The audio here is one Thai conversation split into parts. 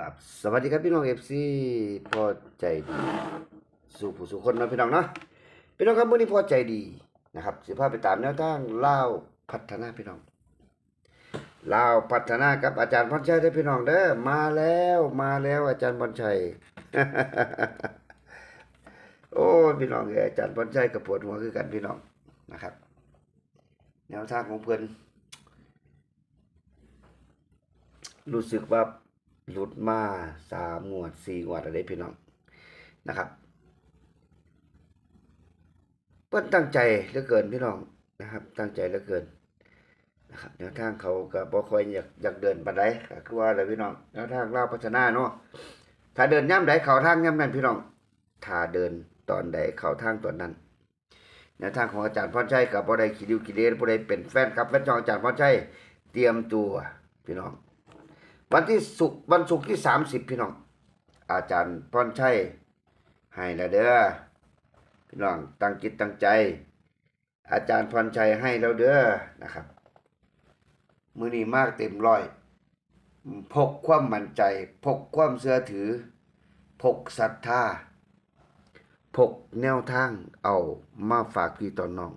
ครับสวัสดีครับพี่น้องเอฟซีพอใจดีสู่ผู้สู่คนนะพี่น้องเนาะพี่น้องครับมื้อนี้พอใจดีนะครับสิพาพไปตามแนวทางเล่าพัฒนาพี่น้องเล่าพัฒนากับอาจารย์พรชัยเด้อพี่น้องเด้อมาแล้วมาแล้วอาจารย์พรชัยโอ้พี่น้องเออาจารย์พรชัยกับปวดหัวคือกันพี่น้องนะครับ แนวทางของเพิ่อนรู้สึกว่า หลุดมาสามงวดสี่งวดอะไรพี่น้องนะครับเพิ่นตั้งใจเหลือเกินพี่น้องนะครับ ตั้งใจเหลือเกินนะครับแนวทางเขาก็บ่ค่อยอยากอยากเดินปานใดก็คือว่าอะไรพี่น้องแนวทางลาวพัฒนาเนาะถ้าเดินย่ำใดเขาทางย่ำนั้นพี่น้องถ้าเดินตอนใดเขาทางตอนนั้นแนวทางของอาจารย์พรชัยกับบ่ได้คิดดิวคิดเดนบ่ได้เป็นแฟนครับแฟนจองอาจารย์พรชัยเตรียมตัวพี่น้อง วันที่ศุกร์วันศุกร์ที่สามสิบพี่น้อง อาจารย์พรชัยให้แล้วเด้อพี่น้องตั้งจิตตั้งใจ อาจารย์พรชัยให้แล้วเด้อนะครับมือนี้มากเต็มร้อย พกความมั่นใจ พกความเชื่อถือ พกศรัทธาพกแนวทางเอามาฝากพี่ตอนน้อง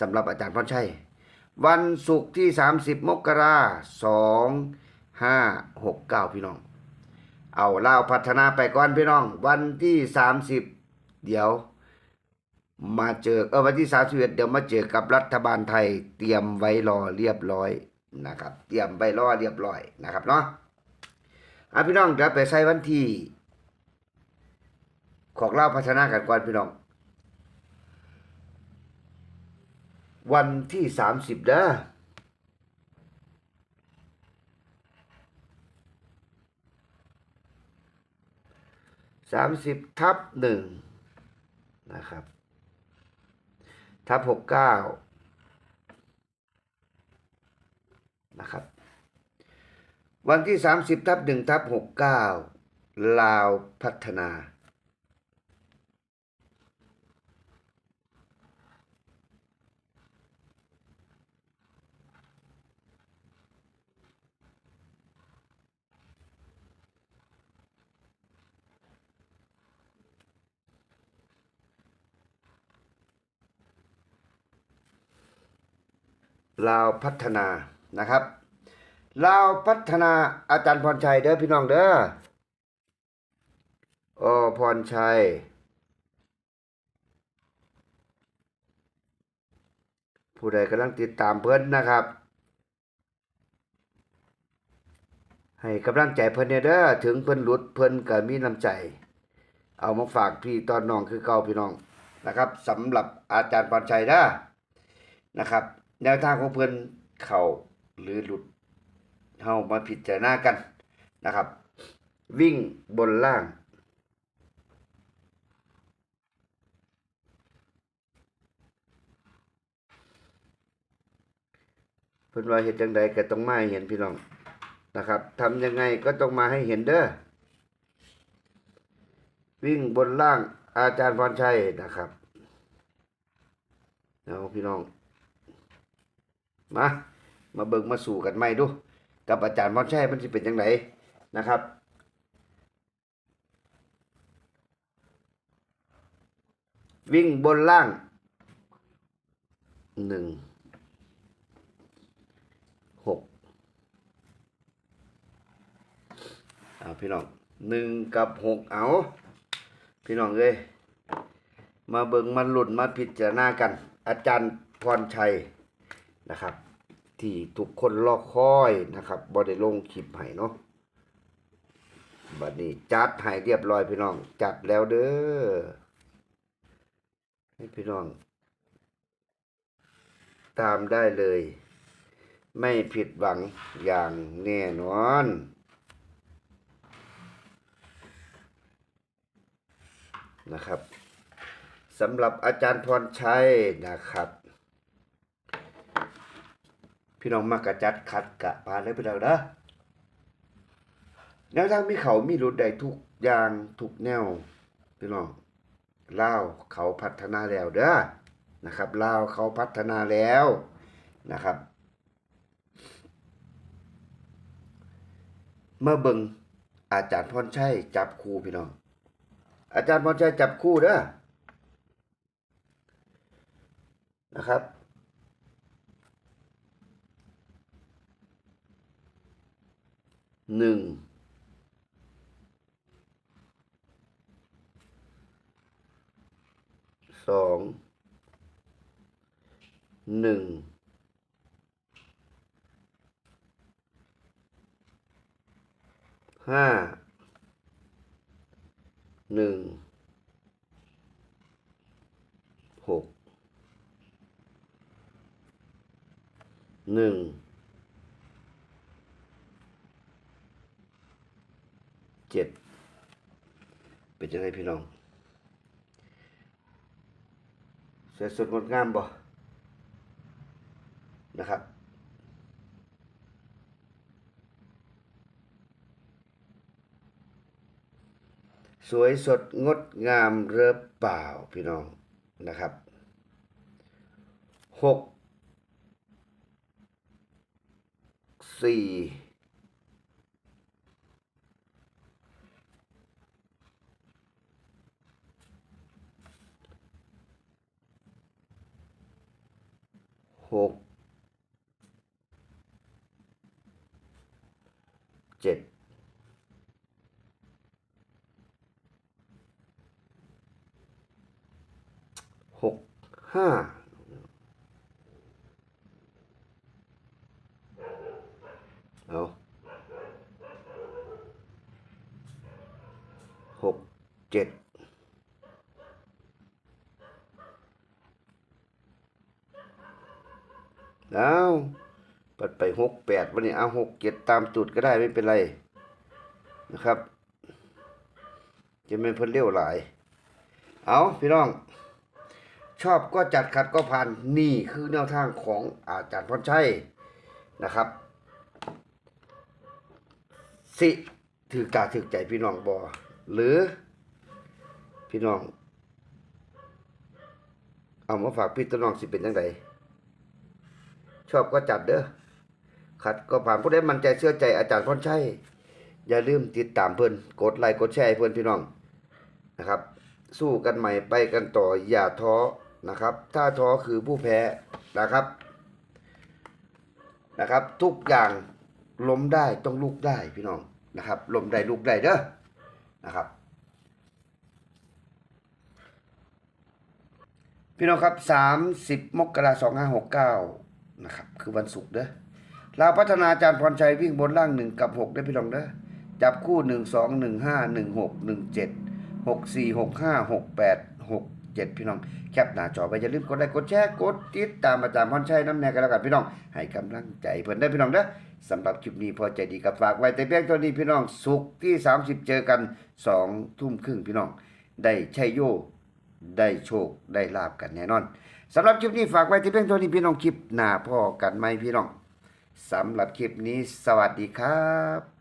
สำหรับอาจารย์พรชัย วันศุกร์ที่ 30 มกราสอง ห้าหกเก้าพี่น้อง เอาเล่าพัฒนาไปก่อนพี่น้อง วันที่30เดี๋ยว มาเจอเออวันที่31เดี๋ยวมาเจอกับรัฐบาลไทย เตรียมไว้รอเรียบร้อยนะครับ เตรียมไว้รอเรียบร้อยนะครับเนาะอะพี่น้องเดี๋ยวไปใช้วันที่ ของเล่าพัฒนากันก่อนพี่น้อง วันที่สามสิบเด้อ สามสิบทับหนึ่งนะครับทับหกเก้านะครับ วันที่สามสิบทับหนึ่งทับหกเก้าลาวพัฒนา ลาวพัฒนานะครับลาวพัฒนาอาจารย์พรชัยเด้อพี่น้องเด้อโอพรชัย ผู้ใดกำลังติดตามเพิ่นนะครับ ให้กำลังใจเพิ่นเนี่ยเด้อถึงเพิ่นหลุดเพิ่นก็มีน้ำใจ เอามาฝากพี่ตอนน้องคือเก่าพี่น้องนะครับสำหรับอาจารย์พรชัยเด้อนะครับ แนวทางของเพิ่อนเข้าหรือหลุดเฮามาพิจารณากันนะครับ วิ่งบนล่าง เพิ่นว่าเฮ็ดจังใดก็ต้องมาให้เห็นพี่น้องนะครับทำยังไงก็ต้องมาให้เห็นเด้อวิ่งบนล่างอาจารย์พรชัยนะครับเอาพี่น้อง มา มาเบิ่งมาสู่กันใหม่ดู กับอาจารย์พรชัยมันสิเป็นจังไดนะครับวิ่งบนล่างหนึ่งหกเอาพี่น้องหนึ่งกับหกเอา พี่น้องเอ้ยมาเบิ่งมาหลุดมาพิจารณากัน อาจารย์พรชัย นะครับ ที่ทุกคนรอคอยนะครับบ่ได้ลงคลิปให้เนาะบัดนี้จัดให้เรียบร้อยพี่น้อง จัดแล้วเด้อให้พี่น้อง ตามได้เลย ไม่ผิดหวังอย่างแน่นอนนะครับสำหรับอาจารย์พรชัยนะครับ พี่น้องมากระจัดคัดกะปานเลยพี่น้องนะแนวทางมีเขามีรุดใดทุกอย่างทุกแนว พี่น้องลาวเขาพัฒนาแล้วเด้อนะครับลาวเขาพัฒนาแล้วนะครับ เมื่อเบิงอาจารย์พรชัยจับคู่พี่น้อง อาจารย์พรชัยจับคู่เด้อนะครับ หนึ่งสองหนึ่งห้าหนึ่งหกหนึ่ง เจ็ดเป็นยังไงพี่น้องสวยสดงดงามบ่นะครับสวยสดงดงามเรือเปล่าพี่น้องนะครับหกสี่ หกเจ็ดหกห้าเอาหกเจ็ด เอาปัดไปหกแปดวันนี้เอาหกเจ็ดตามจุดก็ได้ไม่เป็นไรนะครับ จะไม่เพิ่นเลี้ยวหลาย เอาพี่น้อง ชอบก็จัดขัดก็ผ่านนี่คือแนวทางของอาจารย์พรชัยนะครับ สิถือกาถือใจพี่น้องบอหรือพี่น้อง เอามาฝากพี่ต้นน้องสิเป็นยังไง ชอบก็จัดเด้อขัดก็ผ่านผู้ใดมั่นใจเชื่อใจอาจารย์พรชัยอย่าลืมติดตามเพิ่อนกดไลค์กดแชร์เพิ่อนพี่น้องนะครับ สู้กันใหม่ไปกันต่ออย่าท้อนะครับ ถ้าท้อคือผู้แพ้นะครับนะครับ ทุกอย่างล้มได้ต้องลุกได้พี่น้องนะครับล้มได้ลุกได้เด้อนะครับ พี่น้องครับ 30 มกราคม2569 นะครับ คือวันศุกร์เด้อลาพัฒนาอาจารย์พรชัยวิ่งบนล่าง1กับ6ได้พี่น้องเด้อจับคู่1 2 1 5 1 6 1 7หกสี่หกห้าหกแปดหกเจ็ดพี่น้องแคปหน้าจอไปอย่าลืมกดไลค์กดแชร์กดติดตามอาจารย์พรชัยน้ำแน่กันแล้วกันพี่น้อง ให้กำลังใจเพิ่นได้พี่น้องเด้อสำหรับคลิปนี้พอใจดีกับฝากไว้แต่เพียงเท่านี้พี่น้องสุกร์ที่ 30 เจอกัน2ทุ่มครึ่งพี่น้อง ได้ชัยโยได้โชคได้ลาบกันแน่นอน สำหรับคลิปนี้ฝากไว้ที่เพียงเท่านี้พี่น้องคลิปหน้าพ่อกันไหมพี่น้องสำหรับคลิปนี้สวัสดีครับ